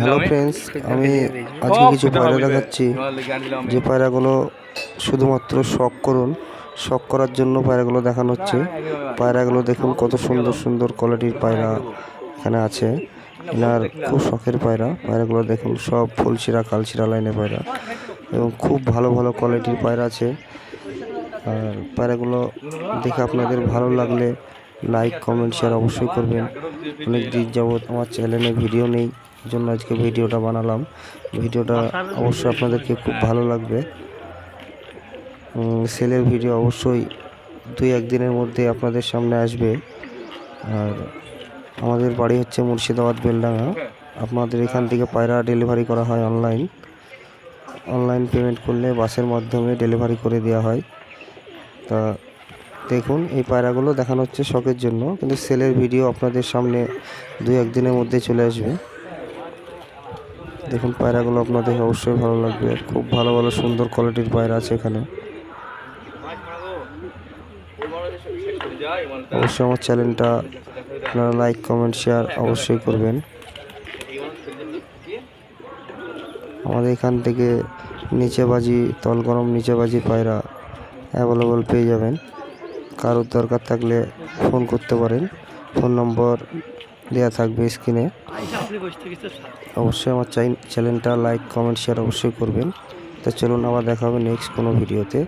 Hello friends আমি। আজকে কিছু পায়রা দেখাচ্ছি। যে পায়রাগুলো শুধুমাত্র শখ করুন শখ করার জন্য পায়রাগুলো দেখানো হচ্ছে। পায়রাগুলো দেখুন কত সুন্দর সুন্দর কোয়ালিটির পায়রা এখানে আছে। এনার খুব শখের পায়রা। পায়রাগুলো দেখুন সব ফুলশিরা কালশিরা লাইনে পায়রা। এবং খুব ভালো ভালো কোয়ালিটির পায়রা আছে। আর পায়রাগুলো দেখে আপনাদের ভালো লাগলে লাইক কমেন্ট শেয়ার অবশ্যই করবেন। অনেক দিন যাবৎ আমার চ্যানেলে ভিডিও নেই জন্য আজকে ভিডিওটা বানালাম। ভিডিওটা অবশ্যই আপনাদেরকে খুব ভালো লাগবে। সেলের ভিডিও অবশ্যই দুই একদিনের মধ্যে আপনাদের সামনে আসবে। আর আমাদের বাড়ি হচ্ছে মুর্শিদাবাদ, বেলডাঙ্গা। আপনাদের এখান থেকে পায়রা ডেলিভারি করা হয় অনলাইন অনলাইন পেমেন্ট করলে বাসের মাধ্যমে ডেলিভারি করে দেওয়া হয়। তা দেখুন, এই পায়রাগুলো দেখানো হচ্ছে শখের জন্য, কিন্তু সেলের ভিডিও আপনাদের সামনে দুই একদিনের মধ্যে চলে আসবে। দেখুন, পায়রাগুলো আপনাদের অবশ্যই ভালো লাগবে খুব ভালো ভালো, সুন্দর কোয়ালিটির পায়রা আছে এখানে। অবশ্যই আমার চ্যানেলটা আপনারা লাইক কমেন্ট শেয়ার অবশ্যই করবেন। আমাদের এখান থেকে নিচে বাজি তল গরম নিচে বাজি পায়রা অ্যাভেলেবল পেয়ে যাবেন। কারোর দরকার থাকলে ফোন করতে পারেন। ফোন নম্বর দেওয়া থাকবে স্ক্রিনে। অবশ্যই আমার চাই, চ্যানেলটা লাইক, কমেন্ট, শেয়ার অবশ্যই করবেন। তো চলুন আবার দেখা হবে নেক্সট কোনো ভিডিওতে।